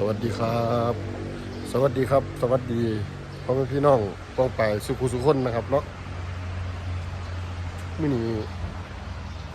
สวัสดีครับ สวัสดีครับ สวัสดีพ่อแม่พี่น้องป้องไปสุขุสุขคนนะครับเนาะมื่อนี้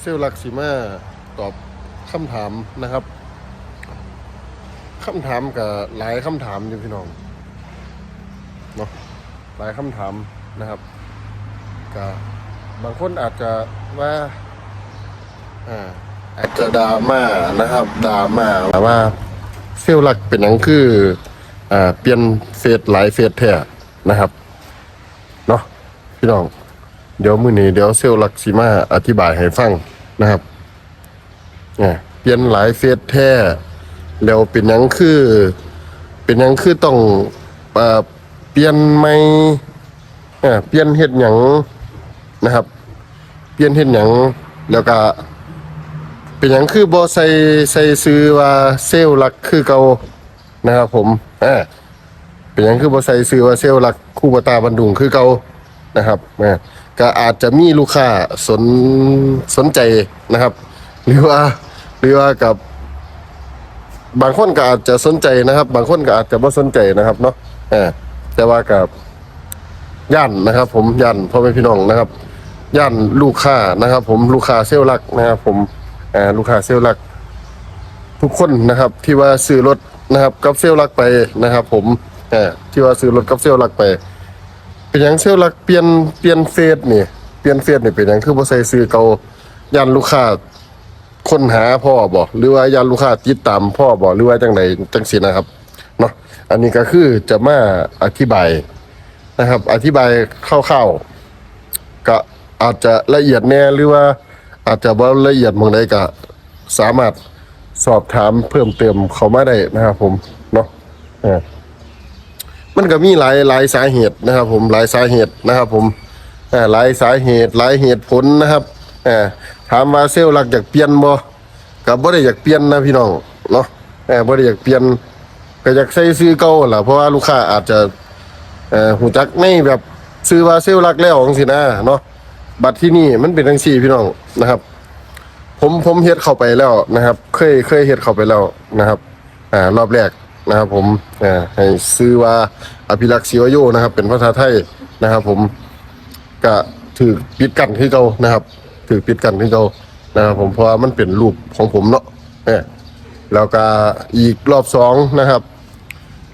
เซลลลักซิมาตอบคำถามนะครับคำถามกับหลายคำถามอยู่พี่น้องเนาะหลายคำถามนะครับกับบางคนอาจจะว่าอ่าอาจจะดราม่านะครับดราม่าว่า เซลล์หลักเป็นหยังคืออ่าเปลี่ยนเฟสหลายเฟสแท้นะครับเนาะพี่น้อง เดี๋ยวมื้อนี้เดี๋ยวเซลล์หลักสิมาอธิบายให้ฟังนะครับเนี่ยเปลี่ยนหลายเฟสแท้แล้วเป็นหยังคือ เป็นหยังคือต้องเอ่อเปลี่ยนใหม่เอ่อเปลี่ยนเฮ็ดหยังนะครับ เปลี่ยนเฮ็ดหยังแล้วก็ เป็นหยังคือบ่ใส่ใส่ซื้อว่าเซลล์หลักคือเก่านะครับผมอ่าเป็นหยังคือบ่ใส่ซื้อว่าเซลล์หลักคู่บตาบันดุงคือเก่านะครับอ่าก็อาจจะมีลูกค้าสนสนใจนะครับ หรือว่าหรือว่ากับบางคนก็อาจจะสนใจนะครับ บางคนก็อาจจะบ่สนใจนะครับเนาะอ่าแต่ว่ากับย่านนะครับ ผมย่านพ่อแม่พี่น้องนะครับย่านลูกค้านะครับ ผมลูกค้าเซลล์ลักนะครับ ผม ลูกค้าเซลล์หลัก ทุกคนนะครับ ที่ว่าซื้อรถนะครับกับเซลล์หลักไปนะครับ ผมอ่าที่ว่าซื้อรถกับเซลล์หลักไป เป็นหยังเซลล์หลักเปลี่ยนเปลี่ยนเฟสนี่เปลี่ยนเฟสนี่เป็นหยังคือบ่ใส่ซื้อเก่าย่านลูกค้าค้นหาพ่อบ่หรือว่าย่านลูกค้าติดตามพ่อบ่หรือว่าจังไดจังซี่นะครับเนาะอันนี้ก็คือจะมาอธิบายนะครับ อธิบายคร่าวๆก็อาจจะละเอียดแน่หรือว่า อาจจะบ่าละเอียดหมองใดก็สามารถสอบถามเพิ่มเติมเขามาได้นะครับผมเนาะมันก็มีหลายหลายสาเหตุนะครับ ผมหลายสาเหตุนะครับ ผมหลายสาเหตุหลายเหตุผลนะครับอถามว่าเซลล์หลักอยากเปลี่ยนบ่ก็บ่ได้อยากเปลี่ยนนะพี่น้องเนาะเออบ่ได้อยากเปลี่ยนก็อยากใส่ซื้อเก่าล่ะเพราะว่าลูกค้าอาจจะหูจักในแบบซื้อว่าเซลลรักแล้วจังซี่นะเนาะ บัตรที่นี่มันเป็นจังซี่พี่น้องนะครับ ผมผมเฮ็ดเข้าไปแล้วนะครับ เคยเคยเฮ็ดเข้าไปแล้วนะครับ อ่ารอบแรกนะครับ ผมอ่าให้ซื้อว่าอภิรักษ์ศิวโยนะครับ เป็นภาษาไทยนะครับ ผมก็ถือปิดกันคือเก่านะครับถือปิดกันคือเก่านะครับ ผมเพราะว่ามันเป็นรูปของผมเนาะเออแล้วก็อีกรอบสองนะครับ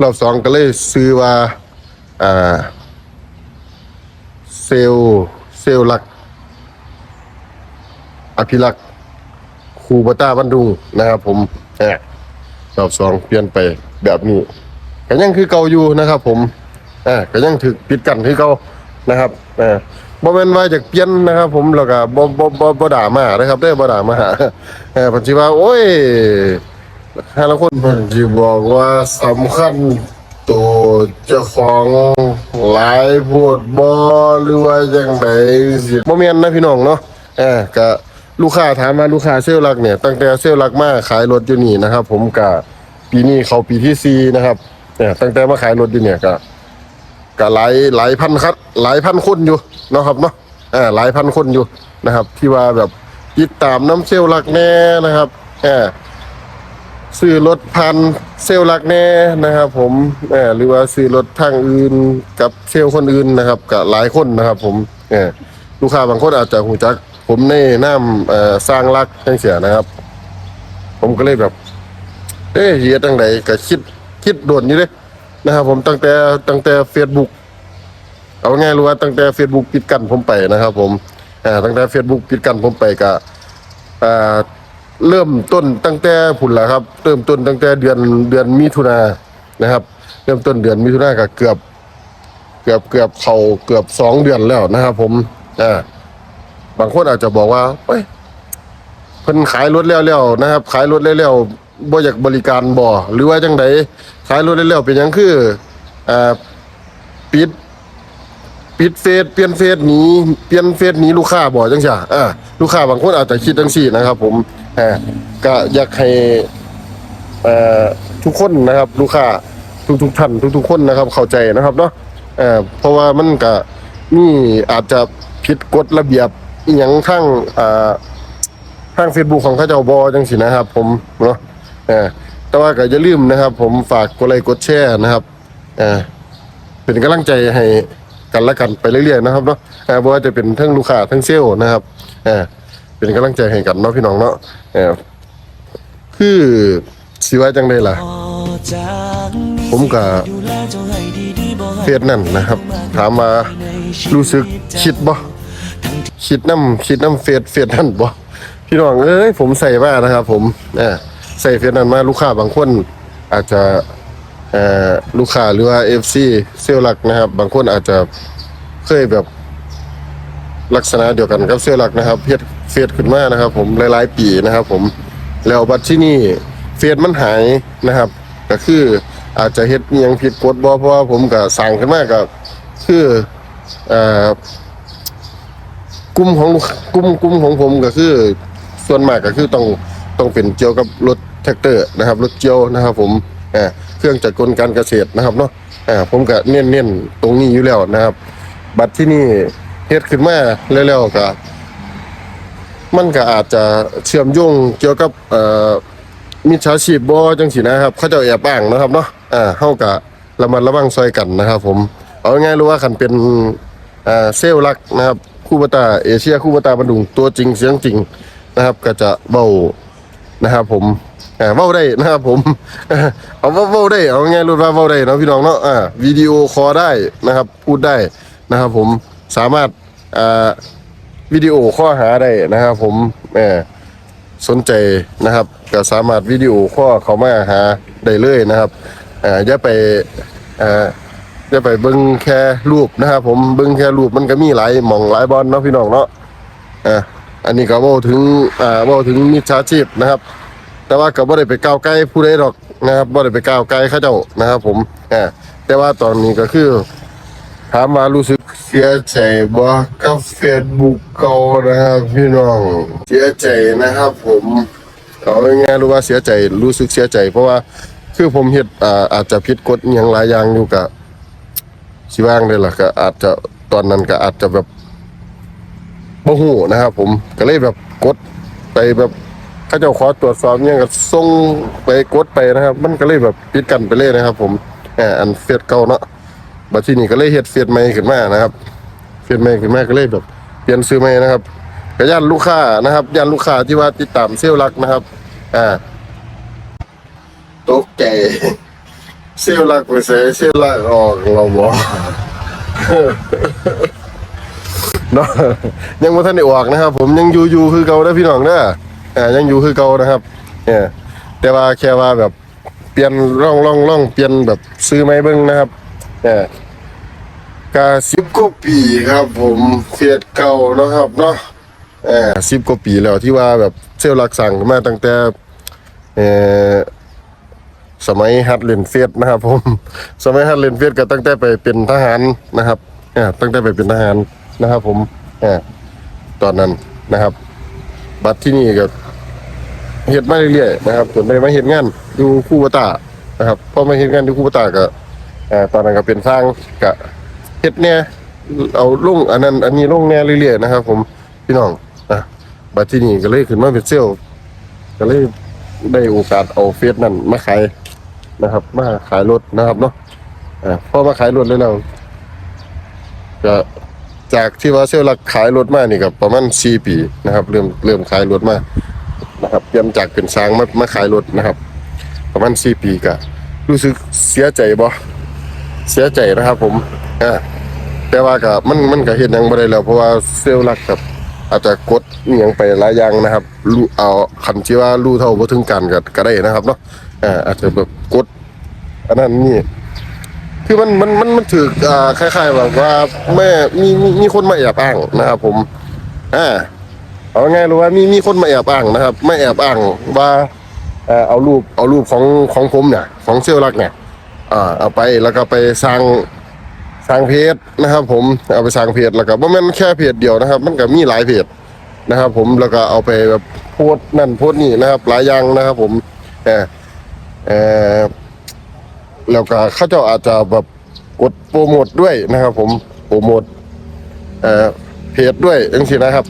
รอบสองก็เลยซื้อว่าอ่าเซล เซลล์หลัก อภิรักษ์คูบต้าบันดุงนะครับผมแอบรอบสองเปลี่ยนไปแบบนี้ก็ยังคือเก่าอยู่นะครับ ผมอ่าก็ยังถึกปิดกันคือเก่านะครับอ่าบ่แม่นว่าจากเปลี่ยนนะครับ ผมแล้วก็บ่บ่บ่บ่ด่ามานะครับได้บ่ด่ามาเออเพิ่นสิว่าโอ้ยฮาละคนเพิ่นสิบอกว่าสำคัญ ตัวเจ้าของหลายโพดบ่หรือว่าจังไดสิบ่แม่นนะพี่น้องเนาะเออก็ลูกค้าถามมาลูกค้าเซลล์หลักเนี่ยตั้งแต่เซลล์หลักมาขายรถอยู่นี่นะครับ ผมก็ปีนี้เขาปีที่สี่นะครับเนี่ยตั้งแต่มาขายรถอยู่เนี่ยก็ก็หลายหลายพันครับหลายพันคนอยู่นะครับเนาะเอ่าหลายพันคนอยู่นะครับ ที่ว่าแบบติดตามน้ำเซลล์หลักแน่นะครับเออ ซื้อรถพันเซลล์รักแน่นะครับผมหรือว่าซื้อรถทางอื่นกับเซลล์คนอื่นนะครับกับหลายคนนะครับ ผมลูกค้าบางคนอาจจะหูจัก ผมในน้ำสร้างรักจังเสียนะครับ ผมก็เลยแบบเอ๊ะเฮียตั้งไหนก็คิดคิดโดนอยู่เลยนะครับ ผมตั้งแต่ตั้งแต่เฟซบุ๊กเอาง่ายรู้ว่าตั้งแต่เฟซบุ๊กปิดกันผมไปนะครับ ผมอ่าตั้งแต่เฟซบุ๊กปิดกันผมไปก็อ่า เริ่มต้นตั้งแต่ผุนละครับ เริ่มต้นตั้งแต่เดือนเดือนมิถุนานะครับ เริ่มต้นเดือนมิถุนาก็เกือบ เกือบเกือบเขาเกือบสองเดือนแล้วนะครับ ผมอ่าบางคนอาจจะบอกว่าเฮ้ยเพิ่นขายรถแล้วแล้วนะครับ ขายรถแล้วแล้วบ่อยากบริการบ่หรือว่าจังไดขายรถแล้วแล้วเป็นยังคืออ่าปิดปิดเฟซเปลี่ยนเฟซนี้เปลี่ยนเฟซนี้ลูกค้าบ่จังซี่อ่าลูกค้าบางคนอาจจะคิดจังซี่นะครับ ผม อ่าก็อยากให้เอ่อทุกคนนะครับ ลูกค้าทุกๆท่านทุกๆคนนะครับ เข้าใจนะครับเนาะเอ่อเพราะว่ามันก็มีอาจจะผิดกฎระเบียบอีหยังทั้งอ่า ทาง Facebook ของเขาเจ้าบ่จังซี่นะครับ ผมเนาะเออแต่ว่าก็อย่าลืมนะครับ ผมฝากกดไลค์กดแชร์นะครับอ่าเป็นกำลังใจให้กันและกันไปเรื่อยๆนะครับเนาะเอ่าบ่ว่าจะเป็นทั้งลูกค้าทั้งเซลล์นะครับอ่า เป็นกำลังใจให้กันเนาะพี่น้องเนาะอ่าคือสิว่าจังไดล่ะ ผมก็เฟซนั่นนะครับ ถามมารู้สึกคิดบ่คิดน้ำคิดน้ำเฟซเฟซนั่นบ่พี่น้องเอ้ยผมใส่มานะครับ ผมเออใส่เฟซนั่นมาลูกค้าบางคนอาจจะเอ่อลูกค้าหรือว่า FC เซลล์หลักนะครับ บางคนอาจจะเคยแบบลักษณะเดียวกันกับเสื้อหลักนะครับเฟซเฟซขึ้นมานะครับ ผมหลาย ๆ ปีนะครับ ผมแล้วบัดที่นี่เฟซมันหายนะครับ ก็คืออาจจะเฮ็ดยังผิดกฎบ่เพราะว่าผมก็สั่งขึ้นมาก็คืออ่อกลุ่มของกกลุ่มกลุ่มของผมก็คือ ส่วนมากก็คือต้องต้องเป็นเกี่ยวกับรถแท็กเตอร์นะครับรถเกี่ยวนะครับ ผมอ่าเครื่องจักรกลการเกษตรนะครับเนาะอ่าผมก็เน้นๆตรงนี้อยู่แล้วนะครับ บัตรที่นี่เฮ็ดขึ้นมาแล้วๆก็ มันก็อาจจะเชื่อมโยงเกี่ยวกับเอ่อมิจฉาชีพบ่จังซี่นะครับ เขาเจ้าแอบอ้างนะครับเนาะอ่าเฮาก็ระมัดระวังซอยกันนะครับผมเอาง่ายๆรู้ว่าคันเป็นอ่าเซลล์หลักนะครับคู่บตาเอเชียคู่บตาบันดุงตัวจริงเสียงจริงนะครับ ก็จะเว้านะครับผมอ่าเว้าได้นะครับผม เอาเว้าเว้าได้เอาง่ายๆรู้ว่าเว้าได้เนาะพี่น้องเนาะอ่าวิดีโอคอลได้นะครับ พูดได้นะครับ ผมสามารถอ่า วิดีโอข้อหาได้นะครับ ผมแหมสนใจนะครับ ก็สามารถวิดีโอข้อเขามาหาได้เลยนะครับอ่าอย่าไปอ่าจะไปเบิ่งแค่รูปนะครับ ผมเบิ่งแค่รูปมันก็มีหลายหม่องหลายบอลเนาะพี่น้องเนาะอ่าอันนี้ก็เว้าถึงอ่าเว้าถึงมิจฉาชีพนะครับ แต่ว่าก็บ่ได้ไปก้าวไกลผู้ใดหรอกนะครับบ่ได้ไปก้าวไกลเขาเจ้านะครับ ผมอ่าแต่ว่าตอนนี้ก็คือถามว่ารู้สึก เสียใจบ่กับ Facebook เก่านะครับพี่น้องเสียใจนะครับ ผมเอาง่ายๆรู้ว่าเสียใจรู้สึกเสียใจ เพราะว่าคือผมเฮ็ดอ่าอาจจะผิดกฎอย่างหลายอย่างอยู่กับสิว่างเลยล่ะก็อาจจะตอนนั้นก็อาจจะแบบบ่ฮู้นะครับ ผมก็เลยแบบกดไปแบบเขาเจ้าขอตรวจสอบเนี่ยก็ส่งไปกดไปนะครับ มันก็เลยแบบปิดกันไปเลยนะครับ ผมอ่าอันเฟซเก่าเนาะ บัดทีนี้ก็เลยเฮ็ดเฟซใหม่ขึ้นมานะครับเฟซใหม่ขึ้นมาก็เลยแบบเปลี่ยนซื้อใหม่นะครับก็ย่านลูกค้านะครับย่านลูกค้าที่ว่าติดตามเซลลักนะครับ อ่าตกใจเซลลลักไปใส่เซลลลักออกเราบอกเนาะยังบ่ทันได้ออกนะครับ ผมยังอยู่อยู่คือเก่าเด้พี่น้องเด้ออ่ายังอยู่คือเก่านะครับเนี่ยแต่ว่าแค่ว่าแบบเปลี่ยนร่องร่องร่องเปลี่ยนแบบซื้อไม้เบิ่งนะครับ เนี่ยก็สิบกว่าปีครับ ผมเฟียดเก่าเนาะครับเนาะเออสิบกว่าปีแล้วที่ว่าแบบเซลลลักสั่งมาตั้งแต่เออสมัยฮัดเลนเฟสนะครับ ผม สมัยฮัดเลนเฟสก็ตั้งแต่ไปเป็นทหารนะครับอ่าตั้งแต่ไปเป็นทหารนะครับ ผมอ่าตอนนั้นนะครับ บัตรที่นี่ก็เฮ็ดมาเรื่อยๆนะครับจนได้มาเฮ็ดงานอยู่คู่บตานะครับพอมาเฮ็ดงานอยู่คู่บตาก็ อ่าตอนนั้นก็เป็นสร้างก็เฮ็ดเนี่ยเอาลงอันนั้นอันนี้ลงแน่เรื่อยๆนะครับ ผมพี่น้องอะบัตรที่นี่ก็เลยขึ้นมาเป็นเซลล์ก็เลยได้โอกาสเอาเฟสนั่นมาขายนะครับ มาขายรถนะครับเนาะอ่าพอมาขายรถแล้วเราก็จากที่ว่าเซลล์หลักขายรถมานี่ก็ประมาณสี่ปีนะครับ เริ่มเริ่มขายรถมานะครับเปลี่ยนจากเป็นช้างมามาขายรถนะครับ ประมาณสี่ปีก็รู้สึกเสียใจบ่ เสียใจนะครับ ผมอ่าแต่ว่าก็มันมันก็เฮ็ดหยังบ่ได้แล้ว เพราะว่าเซลล์หลักกับ อาจจะกดอหยังไปหลายอย่างนะครับรู้เอาคันที่ว่ารู้เท่าบ่ถึงการก็ก็ได้นะครับเนาะอ่าอาจจะแบบกดอันนั้นนี่คือมันมันมันมันถืออ่าคล้าย ๆ แบบว่าแม่มีมีมีคนมาแอบอ้างนะครับผมอ่าเอาง่ายๆรู้ว่ามีมีคนมาแอบอ้างนะครับไม่แอบอ้างว่าเอ่อเอารูปเอารูปของของผมเนี่ย ของเซลลลักเนี่ย อ่าเอาไปแล้วก็ไปสร้างสร้างเพจนะครับ ผมเอาไปสร้างเพจแล้วก็บ่แม่นแค่เพจเดียวนะครับ มันก็มีหลายเพจนะครับ ผมแล้วก็เอาไปแบบโพสต์นั่นโพสต์นี่นะครับ หลายอย่างนะครับ ผมเออเออแล้วก็เขาเจ้าอาจจะแบบกดโปรโมทด้วยนะครับ ผมโปรโมทเอ่อเพจด้วยจังซี่นะครับ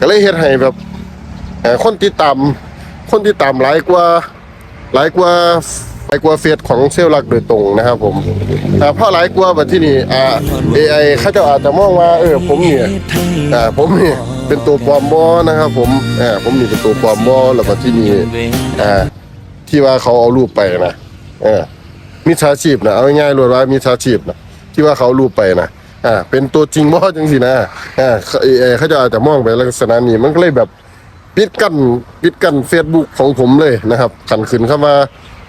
ก็เลยเฮ็ดให้แบบคนติดตามคนติดตามหลายกว่าหลายกว่า หลายกว่าเฟซของเซลล์หลักโดยตรงนะครับผมอ่าเพราะหลายกว่าบัดที่นี่อ่า AI เขาจะอาจจะมองว่าเออผมเนี่ยอ่าผมนี่เป็นตัวปลอมบ่นะครับผมอ่าผมนี่เป็นตัวปลอมบ่แล้วบัดที่นี่อ่าที่ว่าเขาเอารูปไปนะเออมิจฉาชีพนะเอาง่ายๆเลยว่ามิจฉาชีพนะที่ว่าเขารูปไปนะอ่าเป็นตัวจริงบ่จังสินะอ่าเขาจะอาจจะมองไปลักษณะนี้มันก็เลยแบบปิดกันปิดกันเฟซบุ๊กของผมเลยนะครับขันขึ้นเข้ามา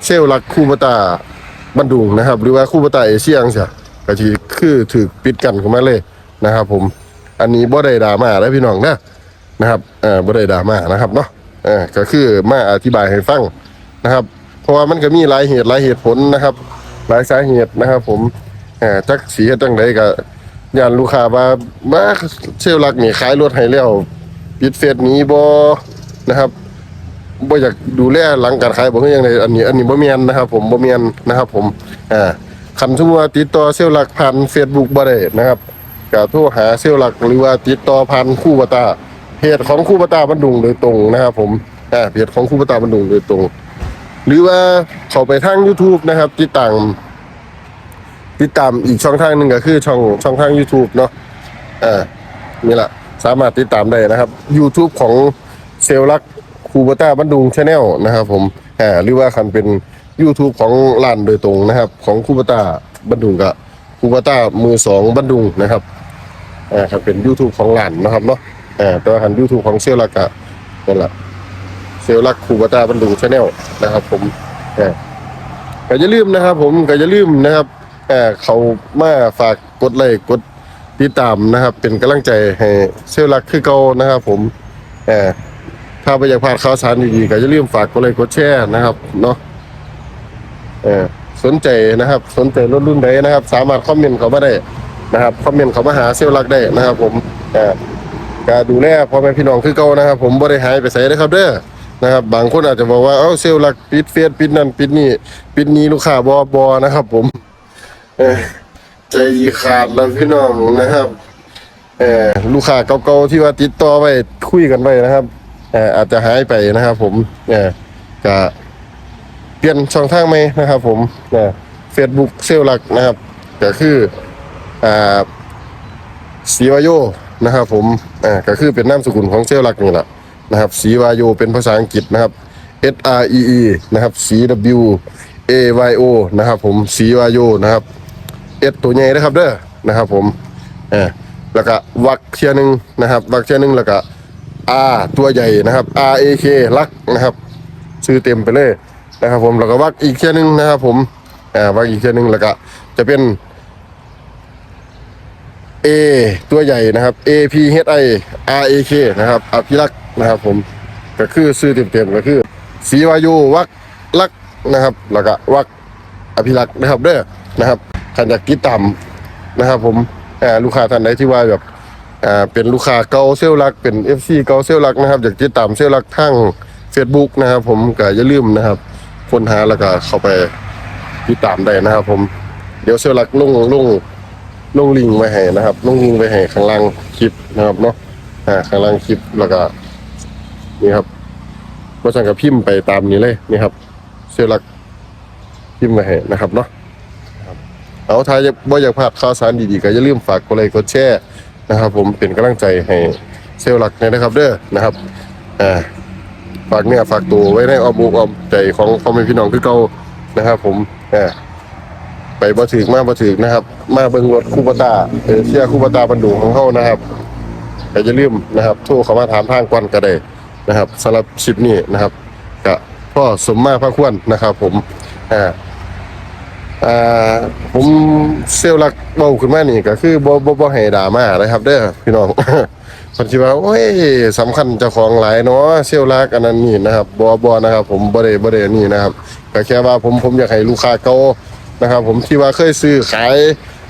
เซลลลักคูบตาบันดุงนะครับ หรือว่าคูบตาเอเชียจังซี่ก็ที่คือถือปิดกันเข้ามาเลยนะครับ ผมอันนี้บ่ได้ดราม่าแล้วพี่น้องนะนะครับเออบ่ได้ดราม่านะครับเนาะเออก็คือมาอธิบายให้ฟังนะครับ เพราะว่ามันก็มีหลายเหตุหลายเหตุผลนะครับ หลายสาเหตุนะครับ ผมเออจักสีเฮ็ดจังไดก็ย่านลูกค้าว่ามาเซลลลักนี่ขายรถให้แล้วปิดเฟซหนี้บ่นะครับ บ่อยากดูแลหลังการขายบ่คือยังไดอันนี้ อันนี้บ่แม่นนะครับ ผมบ่แม่นนะครับ ผมอ่าคันสมมุติว่าติดต่อเซลล์หลักผ่าน Facebook บ่ได้นะครับก็โทรหาเซลล์หลักหรือว่าติดต่อผ่านคู่บตาเพจของคู่บตาบันดุงโดยตรงนะครับ ผมอ่าเพจของคู่บตาบันดุงโดยตรง หรือว่าเข้าไปทาง YouTube นะครับ ติดตามติดตามอีกช่องทางหนึงก็คือช่องช่องทาง YouTube เนาะอ่านี่แหละสามารถติดตามได้นะครับ YouTube ของเซลลัก คูบต้าบันดุงชาแนลนะครับผมอ่าหรือว่าคันเป็น YouTube ของร้านโดยตรงนะครับ ของคูบต้าบันดุงกับคูบต้ามือสองบันดุงนะครับอ่าครับเป็น YouTube ของร้านนะครับเนาะอ่าแต่ว่าคัน YouTube ของเซลลักก็นั่นแหละเซลลักคูบต้าบันดุงชาแนลนะครับผมอ่าก็อย่าลืมนะครับ ผมก็อย่าลืมนะครับอ่าเขามาฝากกดไลค์กดติดตามนะครับ เป็นกำลังใจให้เซลลักคือเก่านะครับ ผมเออ ถ้าไม่อยากพลาดข่าวสารดีๆก็อย่าลืมฝากกดไลค์กดแชร์นะครับเนาะเออสนใจนะครับ สนใจรถรุ่นใดนะครับ สามารถคอมเมนต์เขามาได้นะครับคอมเมนต์เขามาหาเซลลักได้นะครับ ผมเออการดูแลพ่อแม่พี่น้องคือเก่านะครับ ผมบ่ได้หายไปไสนะครับเด้อนะครับบางคนอาจจะบอกว่าเอ้าเซลลักปิดเฟซปิดนั่นปิดนี่ปิดนี้ลูกค้าบ่บ่นะครับ ผมเออใจขาดแล้วพี่น้องนะครับเออลูกค้าเก่าๆที่ว่าติดต่อไว้คุยกันไว้นะครับ อาจจะหายไปนะครับ ผมเออก็เปลี่ยนช่องทางไหมนะครับ ผมเนี่ยเฟซบุ๊กเซลลักนะครับ ก็คืออ่าสีวาโยนะครับ ผมอ่าก็คือเป็นนามสกุลของเซลลักนี่แหละนะครับสีวาโยเป็นภาษาอังกฤษนะครับ S R E E นะครับ C W A Y O นะครับ ผมสีวาโยนะครับเอ็ดตัวใหญ่นะครับเด้อนะครับ ผมเออแล้วก็วักเทียหนึงนะครับ วักเทียหนึงแล้วก็ R ตัวใหญ่นะครับ R A K ลักนะครับชื่อเต็มไปเลยนะครับ ผมแล้วก็วักอีกเทียนึงนะครับ ผมอ่าวักอีกเทียนึงแล้วก็จะเป็น A ตัวใหญ่นะครับ A P H I R A K นะครับอภิรักษ์นะครับ ผมก็คือชื่อเต็มๆก็คือศรีวายุวักลักนะครับ แล้วก็วักอภิรักษ์นะครับเด้อนะครับขันจากติดตามนะครับ ผมอ่าลูกค้าท่านใดที่ว่าแบบ อ่าเป็นลูกค้าเก่าเซลลัก เป็น FC เก่าเซลลักนะครับอยากติดตามเซลลักทาง Facebook นะครับ ผมก็อย่าลืมนะครับค้นหาแล้วก็เข้าไปติดตามได้นะครับ ผมเดี๋ยวเซลลักลงลงลงลิงไว้ให้นะครับลงลิงไว้ให้ข้างล่างคลิปนะครับเนาะอ่าข้างล่างคลิปแล้วก็นี่ครับบริษัทกับพิมพ์ไปตามนี้เลยนี่ครับเซลลลักพิมพ์มาให้นะครับเนาะเอาถ้ายากบ่อยากพลาดข่าวสารดีๆก็อย่าลืมฝากกดไลค์กดแชร์ นะครับ ผมเป็นกำลังใจให้เซลล์หลักเนี่ยนะครับเด้อนะครับอ่าฝากเนี่ยฝากตัวไว้ในอ้อมอกอ้อมใจของพ่อแม่พี่น้องคือเก่านะครับ ผมอ่าไปบ่ถึกมาบ่ถึกนะครับ มาเบิ่งรถคูปตาเอเชียคูปตาบรรดุงของเฮานะครับก็อย่าลืมนะครับโทรเข้ามาถามทางก่อนก็ได้นะครับสำหรับคลิปนี้นะครับก็พ่อสมมาพระควรนะครับ ผมอ่า อ่าผมเซลล์ลักเบาขึ้นมานี่ก็คือบ่บ่บ่ให้ดราม่านะครับเด้อพี่น้องคนที่ว่าโอ้ยสำคัญเจ้าของหลายเนาะเซลล์ลักอันนั้นนี่นะครับบ่บ่นะครับ ผมบ่ได้บ่ได้นี่นะครับก็แค่ว่าผมผมอยากให้ลูกค้าเก่านะครับ ผมที่ว่าเคยซื้อขาย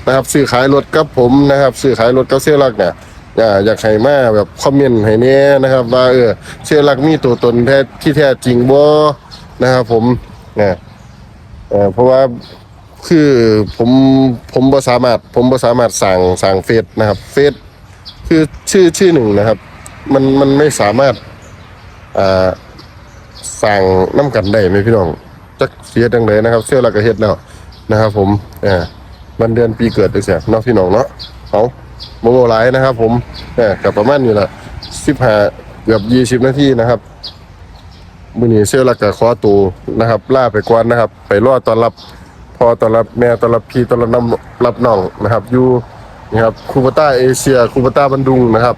นะครับ ซื้อขายรถกับผมนะครับซื้อขายรถกับเซลล์ลักเนี่ยอ่าอยากให้มาแบบคอมเมนต์ให้แน่นะครับ ว่าเออเซลล์ลักมีตัวตนแท้ที่แท้จริงบ่นะครับ ผมเนี่ยเออเพราะว่า คือผมผมบ่สามารถ ผมบ่สามารถสั่งสั่งเฟซนะครับ เฟซคือชื่อชื่อหนึ่งนะครับ มันมันไม่สามารถอ่าสั่งน้ำกันได้ไหมพี่น้องจักเสียดังเลยนะครับเสื้อลักก็เฮ็ดแล้วนะครับ ผมอ่าวันเดือนปีเกิดจังซี่เนาะพี่น้องเนาะเอาบ่บ่หลายนะครับ ผมเอ่าก็ประมาณนี้ล่ะ15เกือบ20นาทีนะครับมือนี้เสื้อลักก็ขอตัวนะครับล่าไปก่อนนะครับ ไปรอตอนรับ อต้อนรับแม่ต้อนรับพี่ต้อนรับน้ำรับน้องนะครับอยู่นะครับคูปต้าเอเชียคูปต้าบันดุงนะครับ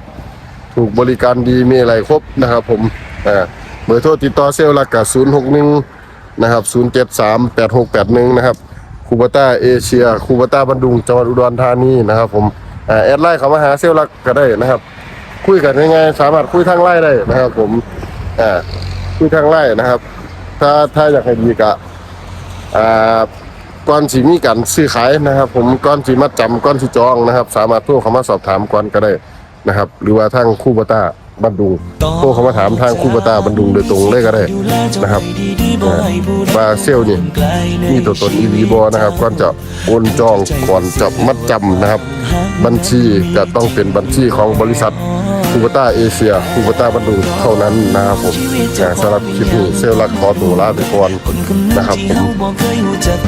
ถูกบริการดีมีอะไรครบนะครับ ผมอ่าเบอร์โทรติดต่อเซลล์ลักกับ061นะครับ0738681นะครับคูปต้าเอเชียคูปต้าบันดุงจังหวัดอุดรธานีนะครับ ผมอ่าแอดไลน์เข้ามาหาเซลล์ลักก็ได้นะครับ คุยกันง่ายๆสามารถคุยทางไลน์ได้นะครับ ผมอ่าคุยทางไลน์นะครับ ถ้าถ้าอยากให้ดีกะอ่า ก่อนสิมีการซื้อขายนะครับ ผมก่อนสิมัดจำก่อนสิจองนะครับ สามารถโทรเข้ามาสอบถามก่อนก็ได้นะครับ หรือว่าทางคู่บต้าบันดุงโทรเข้ามาถามทางคู่บต้าบันดุงโดยตรงเลยก็ได้นะครับอ่าว่าเซลล์นี่มีตัวตนอีวีบอนะครับก่อนจะโอนจองก่อนจะมัดจำนะครับ บัญชีจะต้องเป็นบัญชีของบริษัท คูบต้าเอเชียคูบต้าบันดุเท่านั้นนะครับผมอ่าสำหรับคลิปนี้เซลล์รักขอตัวลาไปก่อนนะครับผม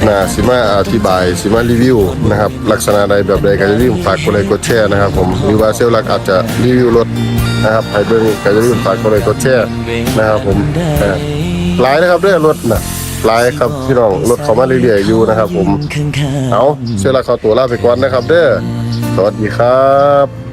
นะสิมาอธิบายสิมารีวิวนะครับลักษณะใดแบบใดก็อย่าลืมฝากกดไลค์กดแชร์นะครับผมหรือว่าเซลล์ลักอาจจะรีวิวรถนะครับให้เบิ่งก็อย่าลืมฝากกดไลค์กดแชร์นะครับผมหลายนะครับเด้อรถนะหลายครับพี่น้องรถเขามาเรื่อยๆอยู่นะครับผม เอาเซลล์ลักขอตัวลาไปก่อนนะครับ เด้อ สวัสดีครับ